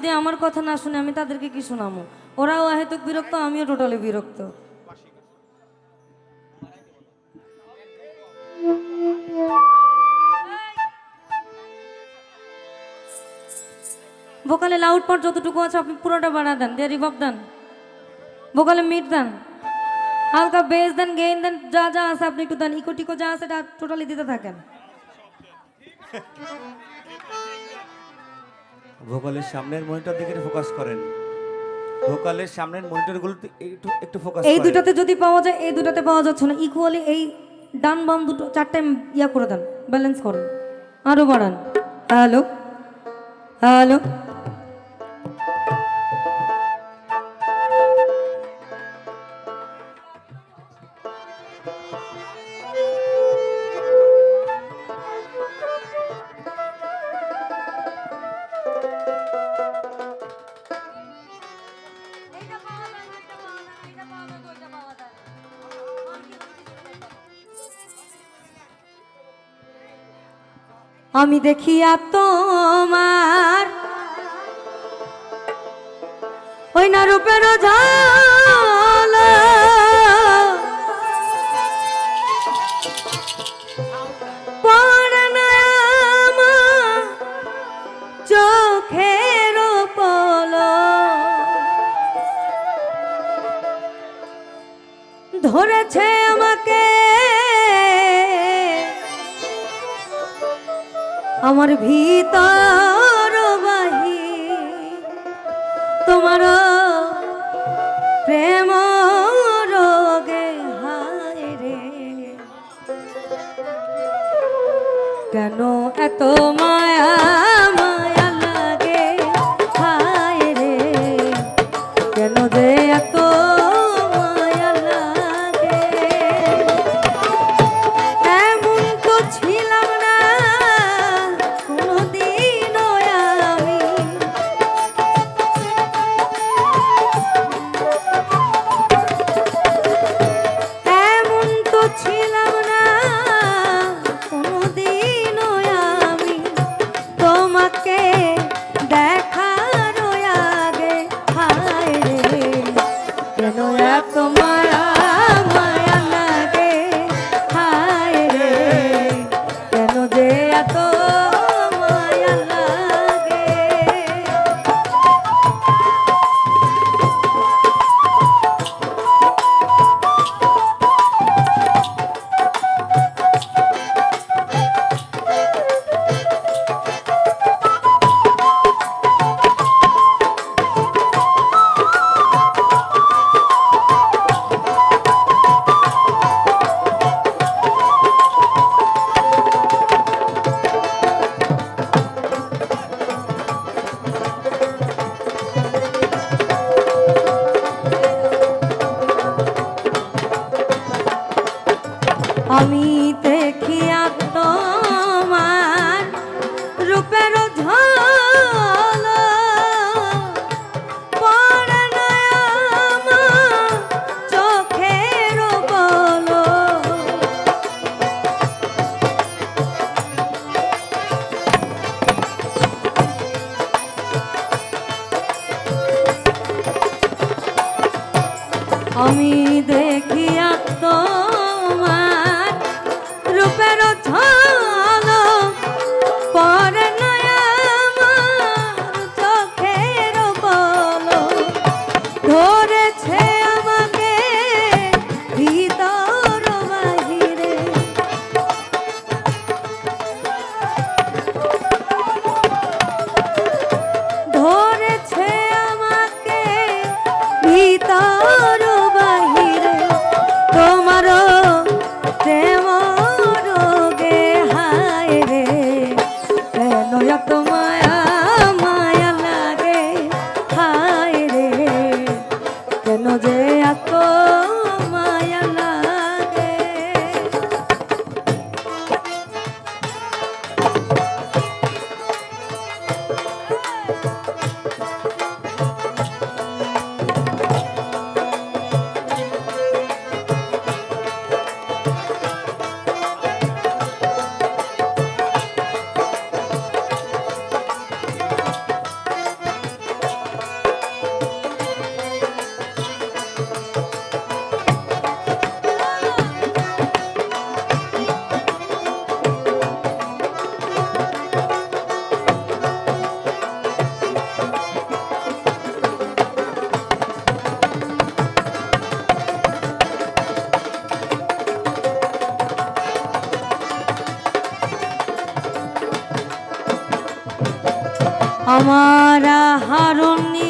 যদি আমার কথা না শুনে আমি তাদেরকে কি শোনামো? ওরাও হেতুক বিরক্ত, আমিও টোটালি বিরক্ত। ভোকালে লাউড পার্ট যতটুকু আছে, আপনি পুরোটা বাড়া দেন, দিয়ে রিভাব দেন। ভোকালে মিট দেন। হালকা বেস দেন গেইন দেন, যা যা আছে আপনি একটু দেন। ইকো টিকো যা আছে টোটালি দিতে থাকেন। ভোকালের সামনের মনিটর দিকে ফোকাস করেন। ভোকালের সামনের মনিটরগুলো একটু একটু ফোকাস এই দুটাতে যদি পাওয়া যায় এই দুটাতে পাওয়া যাচ্ছে না। ইকুয়ালি এই ডান বাম দুটো চারটে ইয়া করে দেন ব্যালেন্স করেন। আরও বাড়ান। হ্যালো হ্যালো আমি দেখিয়া তোমার ওই না রূপের ধরেছে আমাকে আমার ভিতর বাহি। তোমার প্রেম রোগে হায় রে। কেন এত মায়া te আমি দেখিয়া তোমার রূপের চোখের আমি দেখিয়া তোমার আমার হারণী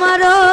মারো